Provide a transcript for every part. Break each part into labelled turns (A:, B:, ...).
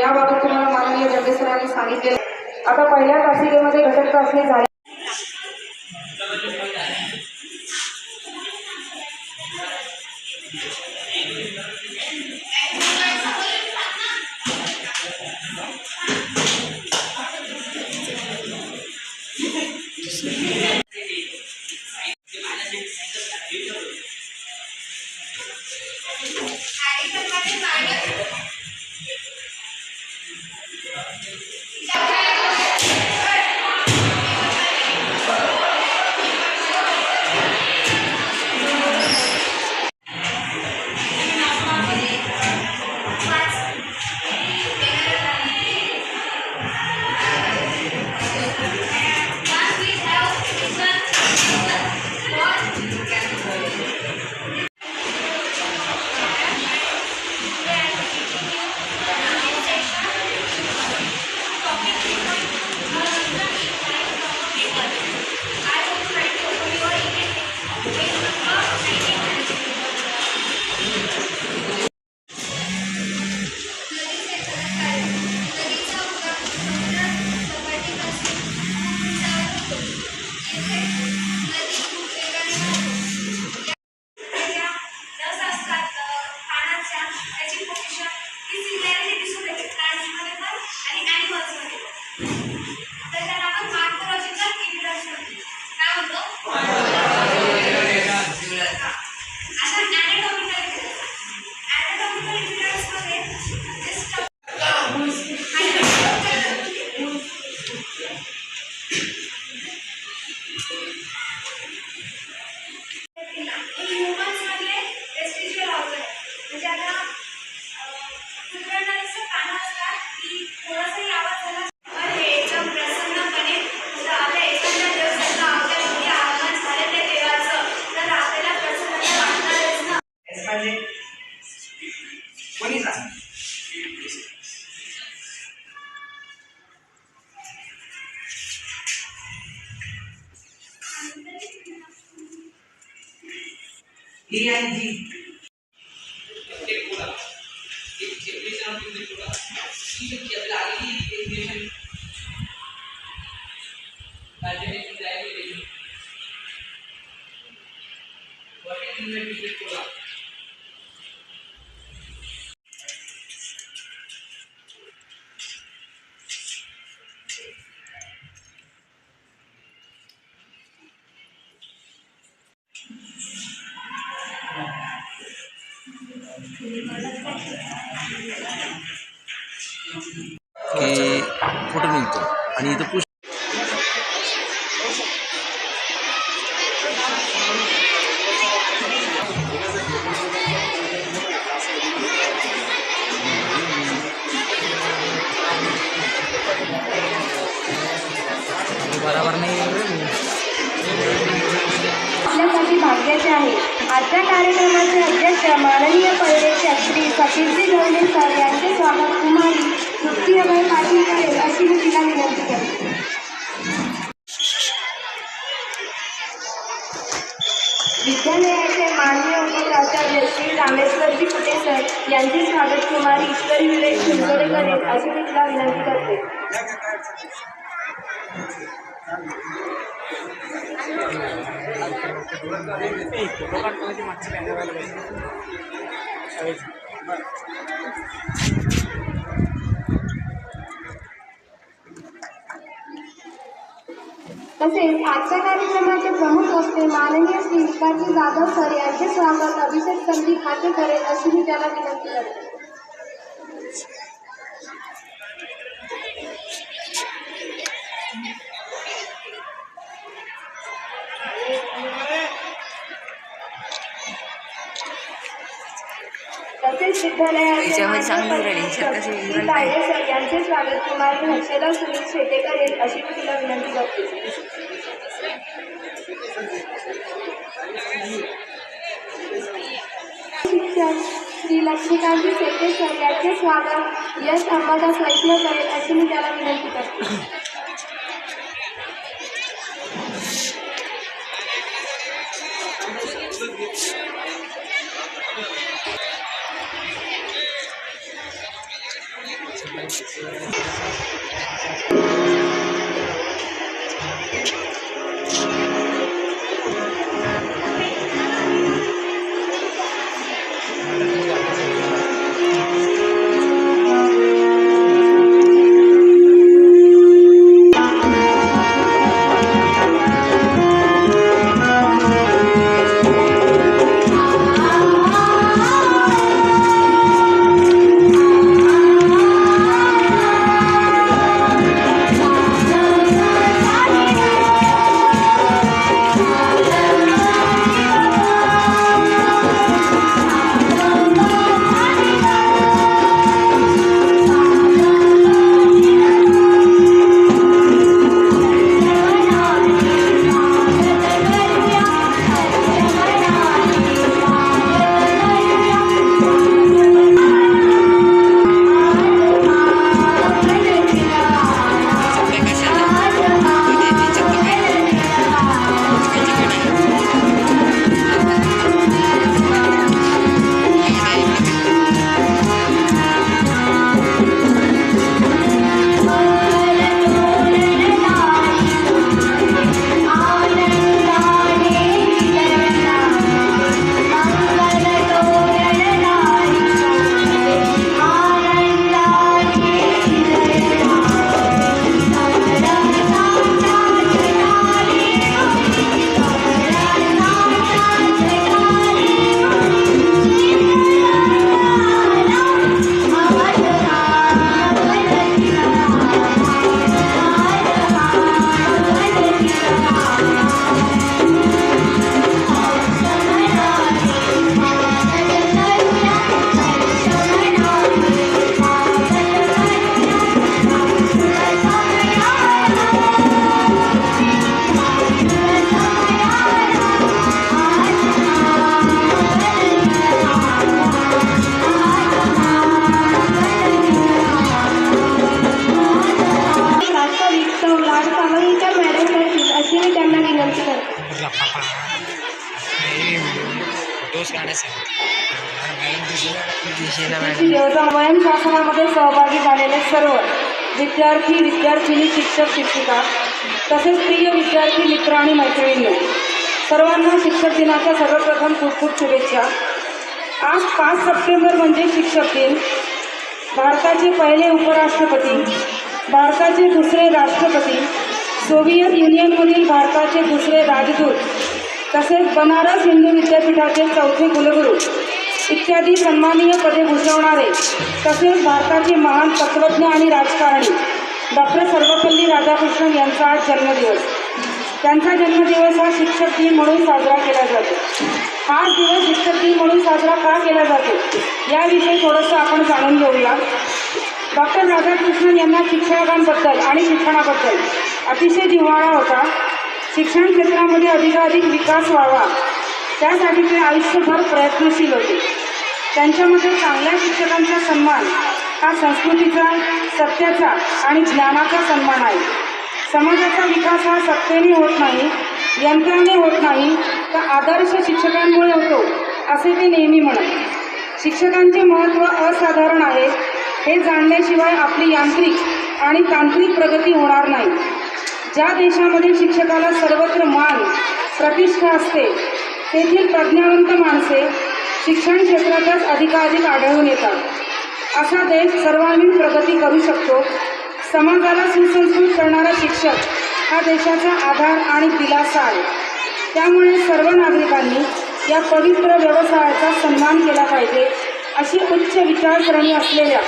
A: याबाबत तुम्हाला माननीय जगदे सांगितले आता पहिल्या तासिकेमध्ये घटक चाचणी झाली.
B: भाग्याचे आहे. आजच्या कार्यक्रमाचे अध्यक्ष माननीय पर्यवेक्षक श्री सतीशजी गवले सर यांचे स्वागत कुमारी तृप्ती अभय पाटील करेल अशी मी तिला विनंती करते. विद्यालयाचे माननीय उपप्राचार्य श्री रामेश्वरजी कुटे सर यांचे स्वागत कुमारी ईश्वरी विवेक शिंदोडे करेल अशी मी तिला विनंती करते. तसेच आजच्या कार्यक्रमाचे प्रमुख वक्ते माननीय श्री विकासजी जाधव सर यांचे स्वागत अभिषेक संधी खाते करेल अशी मी त्याला विनंती करते तसेच विद्यालयाचे
C: याच्यामध्ये चांगली. ह्याच्यात कशी
B: सर यांचे स्वागत. कुमारी हर्षदा सुनील शेटे करेल अशी मी तिला विनंती करते. शिक्षक श्री लक्ष्मीकांतजी शेटे सर यांचे स्वागत. यश अंबादास वैष्णव करेल अशी मी त्याला विनंती करते. वयम शासनामध्ये सहभागी झालेले सर्व विद्यार्थी विद्यार्थिनी शिक्षक शिक्षिका तसेच प्रिय विद्यार्थी मित्र आणि मैत्रिणी सर्वांना शिक्षक दिनाच्या सर्वप्रथम खूप खूप शुभेच्छा. आज पाच सप्टेंबर म्हणजे शिक्षक दिन. भारताचे पहिले उपराष्ट्रपती भारताचे दुसरे राष्ट्रपती सोव्हिएत युनियनमधील भारताचे दुसरे राजदूत तसेच बनारस हिंदू विद्यापीठाचे चौथे कुलगुरू इत्यादी सन्माननीय पदे भूषवणारे तसेच भारताचे महान तत्त्वज्ञ आणि राजकारणी डॉक्टर सर्वपल्ली राधाकृष्णन यांचा आज जन्मदिवस. त्यांचा जन्मदिवस हा शिक्षक दिन म्हणून साजरा केला जातो. हा दिवस शिक्षक दिन म्हणून साजरा का केला जातो? याविषयी थोडंसं आपण जाणून घेऊया. डॉक्टर राधाकृष्णन यांना शिक्षकांबद्दल आणि शिक्षणाबद्दल अतिशय जिव्हाळा होता. शिक्षण क्षेत्रामध्ये अधिकाधिक विकास व्हावा. त्यासाठी ते आयुष्यभर प्रयत्नशील होते. त्यांच्यामध्ये चांगल्या शिक्षकांचा सन्मान हा संस्कृतीचा सत्याचा आणि ज्ञानाचा सन्मान आहे. समाजाचा विकास हा सत्तेने होत नाही यंत्राने होत नाही तर आदर्श शिक्षकांमुळे होतो असे ते नेहमी म्हणत. शिक्षकांचे महत्त्व असाधारण आहे. हे जाणल्याशिवाय आपली यांत्रिक आणि तांत्रिक प्रगती होणार नाही. ज्या देशामध्ये शिक्षकाला सर्वत्र मान प्रतिष्ठा असते तेथील प्रज्ञावंत माणसे शिक्षण क्षेत्रातच अधिकाधिक आढळून येतात. असा देश सर्वांगीण प्रगती करू शकतो. समाजाला सुसंस्कृत करणारा शिक्षक हा देशाचा आधार आणि दिलासा आहे. त्यामुळे सर्व नागरिकांनी या पवित्र व्यवसायाचा सन्मान केला पाहिजे अशी उच्च विचारसरणी असलेल्या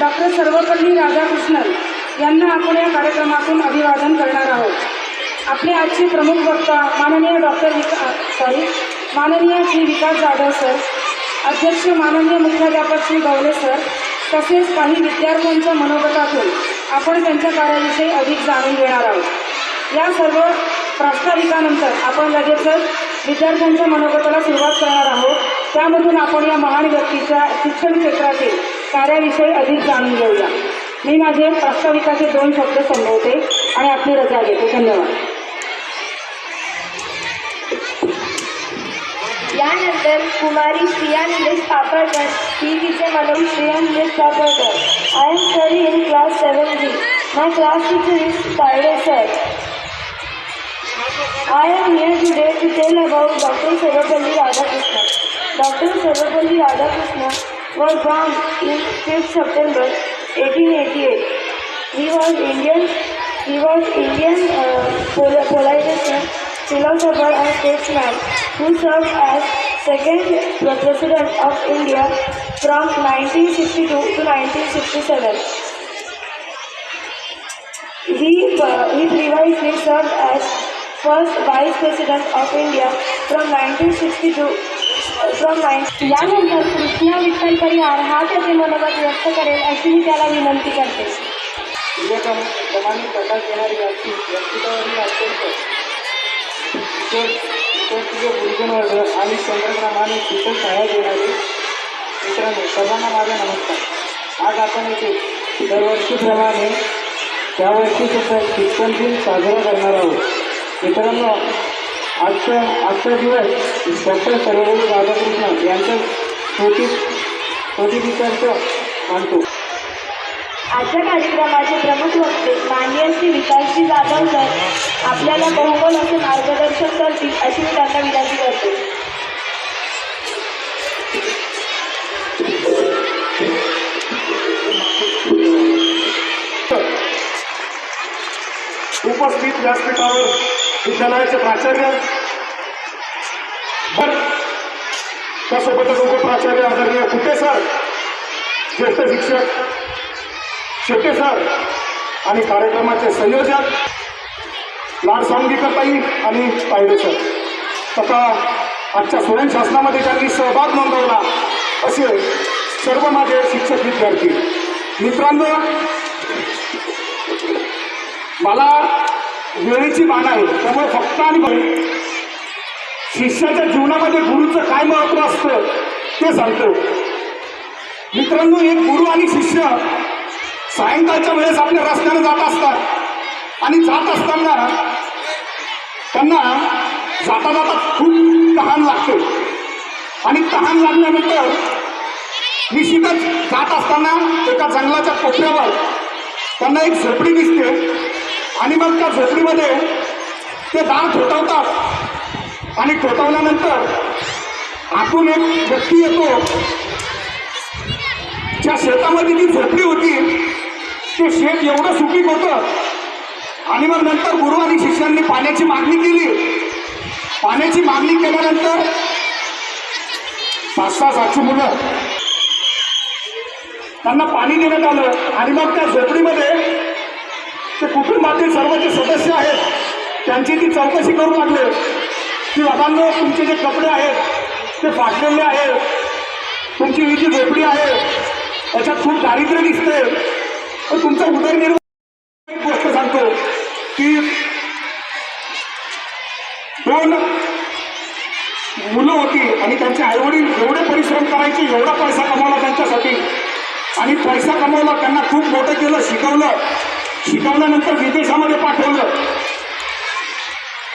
B: डॉक्टर सर्वपल्ली राधाकृष्णन यांना आपण या कार्यक्रमातून अभिवादन करणार आहोत. आपले आजचे प्रमुख वक्ता माननीय डॉक्टर विका सॉरी माननीय श्री विकास जाधव सर अध्यक्ष माननीय मुख्याध्यापक श्री गवले सर तसेच काही विद्यार्थ्यांच्या मनोगतातून आपण त्यांच्या कार्याविषयी अधिक जाणून घेणार आहोत. या सर्व प्रास्ताविकानंतर आपण लगेचच विद्यार्थ्यांच्या मनोगताला सुरुवात करणार आहोत. त्यामधून आपण या महान व्यक्तीच्या शिक्षण क्षेत्रातील कार्याविषयी अधिक जाणून घेऊया. मी माझे प्रास्ताविकाचे दोन शब्द संभवते आणि आपली रजा घेते धन्यवाद.
A: यानंतर कुमारी श्रिया निलेश पापडकर ही तिचे Manoj Shriya Nilesh Papadkar I am study in class seven B my class teacher is Tayade sir I am here today to tell about doctor Sarvepalli Radhakrishna doctor Sarvepalli Radhakrishna was born in 5th September 1888. He was Indian. He was Indian uh, pol- politician, philosopher, and statesman who served as second president of India from 1962 to 1967. He, uh, he previously served as first Vice President of India from 1962 from 19
B: यानंतर कृष्णा विठ्ठल परिहार हा त्याचे मनोगत व्यक्त करेल अशी मी त्याला विनंती करते.
D: प्रमाणे प्रकाश देणारी व्यक्ती व्यक्तित्वावरील अत्यंत किशोर किशोरचे गुरुजन वर्ग आणि चंद्रप्रमाणे शीतल छाया देणारे मित्रांनो सर्वांना माझा नमस्कार. आज आपण येथे दरवर्षीप्रमाणे त्यावर्षी सुद्धा शिक्षण दिन साजरा करणार आहोत. मित्रांनो आजचा आजचा दिवस डॉक्टर सर्वपल्ली राधाकृष्ण यांच्या स्मृती स्मृतिदिनार्थ मानतो.
A: आजच्या कार्यक्रमाचे प्रमुख वक्ते माननीय श्री विकासजी जाधव सर आपल्याला बहुमोल असे मार्गदर्शन करतील अशी मी त्यांना विनंती करते.
E: उपस्थित व्यासपीठावर विद्यालयाचे प्राचार्य. बर त्यासोबतच उपप्राचार्य आदरणीय कुटे सर ज्येष्ठ शिक्षक शेटे सर आणि कार्यक्रमाचे संयोजक लाड सांगीकर ताई आणि पायरे सर. तथा आजच्या स्वयं शासनामध्ये त्यांनी सहभाग नोंदवला असे सर्व माझे शिक्षक विद्यार्थी. मित्रांनो मला वेळेची मान आहे. त्यामुळे फक्त आणि शिष्याच्या जीवनामध्ये गुरुचं काय महत्त्व असतं ते सांगतो. मित्रांनो एक गुरु आणि शिष्य सायंकाळच्या वेळेस आपल्या रस्त्याने जात असतात. आणि जात असताना त्यांना जाता जाता खूप तहान लागते. आणि तहान लागल्यानंतर निश्चितच जात असताना एका जंगलाच्या कोपऱ्यावर त्यांना एक झोपडी दिसते. आणि मग त्या झोपडीमध्ये ते दाळ ठोठवतात. आणि ठोठवल्यानंतर आतून एक व्यक्ती येतो. ज्या शेतामध्ये जी झोपडी होती ते शेत एवढं सुपीक होतं. आणि मग नंतर गुरु आणि शिष्यांनी पाण्याची मागणी केली. पाण्याची मागणी केल्यानंतर पाच सहा सातशे मुलं. त्यांना पाणी देण्यात आलं. आणि मग त्या झोपडीमध्ये ते कुटुंबातील सर्व जे सदस्य आहेत. त्यांची ती चौकशी करू लागले. की बाबांनो तुमचे जे कपडे आहेत ते फाटलेले आहेत. तुमची ही जी झोपडी आहे त्याच्यात खूप दारिद्र्य दिसते. तर तुमचा उदरनिर्वाह एक गोष्ट सांगतो की दोन मुलं होती आणि त्यांचे आईवडील एवढे परिश्रम करायचे एवढा पैसा कमावला त्यांच्यासाठी. आणि पैसा कमावला त्यांना खूप मोठं केलं शिकवलं. शिकवल्यानंतर विदेशामध्ये पाठवलं.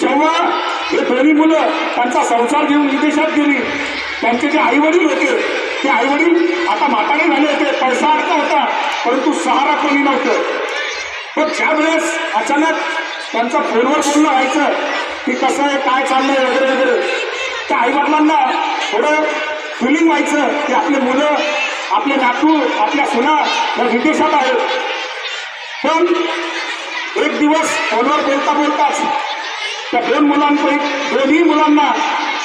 E: जेव्हा हे दोन्ही मुलं त्यांचा संसार घेऊन विदेशात गेली त्यांचे जे आईवडील होते ते आईवडील आता म्हातारे झाले होते पैसा अडका होता परंतु सहारा कोणी नव्हतं. पण ज्या वेळेस अचानक त्यांचं फोनवर बोलणं व्हायचं की कसं आहे काय चाललंय वगैरे वगैरे त्या आईवडिलांना थोडं फिलिंग व्हायचं की आपले मुलं आपले नातू आपल्या सुना या विदेशात आहेत. पण एक दिवस फोनवर बोलता बोलताच त्या दोन मुलांपैकी दोन्ही मुलांना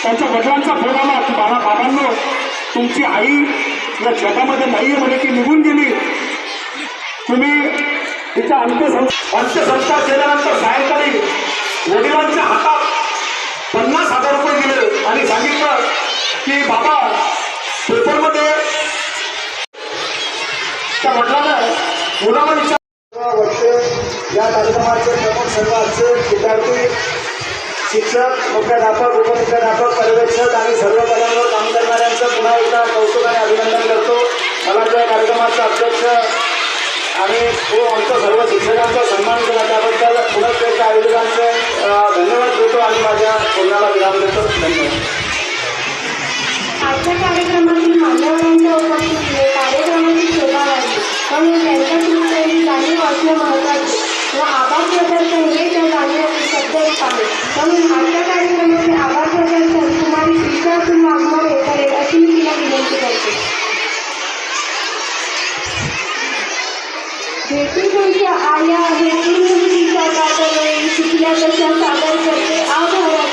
E: त्यांच्या वडिलांचा फोन आला की बाबा बाबांनो तुमची आई या जगामध्ये नाही आहे म्हणे ती निघून गेली. तुम्ही तिचा अंत्यसं अंत्यसंस्कार केल्यानंतर सायंकाळी वडिलांच्या हातात पन्नास हजार रुपये दिले आणि सांगितलं की बाबा पेपरमध्ये त्या वडिलांना मुलाला विचार
D: वर्षे या कार्यक्रमाचे प्रमुख सर्व विद्यार्थी शिक्षक मुख्याध्यापक उपमुख्याध्यापक पर्यवेक्षक आणि सर्व पदांवर काम करणाऱ्यांचं पुन्हा एकदा कौतुक आणि अभिनंदन करतो. मला त्या कार्यक्रमाचा अध्यक्ष आणि तो आमच्या सर्व शिक्षकांचा सन्मान केला. त्याबद्दल पुन्हा त्या आयोजकांचे धन्यवाद देतो आणि माझ्या बोलण्याला विराम देतो. धन्यवाद.
A: आजच्या कार्यक्रमातील मान्यवरांच्या उपस्थितीने म्हणून त्यांच्या कृतीची गाणी असणं महत्त्वाचे. व आभार प्रदर्शन हे त्या जाणीव शब्द एक आहे म्हणून आजच्या कार्यक्रमाचे आभार प्रदर्शन कुमारी श्रीशातून वाघमारे करेल अशी मी तिला विनंती करते. भेटी तुमच्या आया भेटी मुलीच्या कातरवळी शिकल्या तशा सादर करते आभार.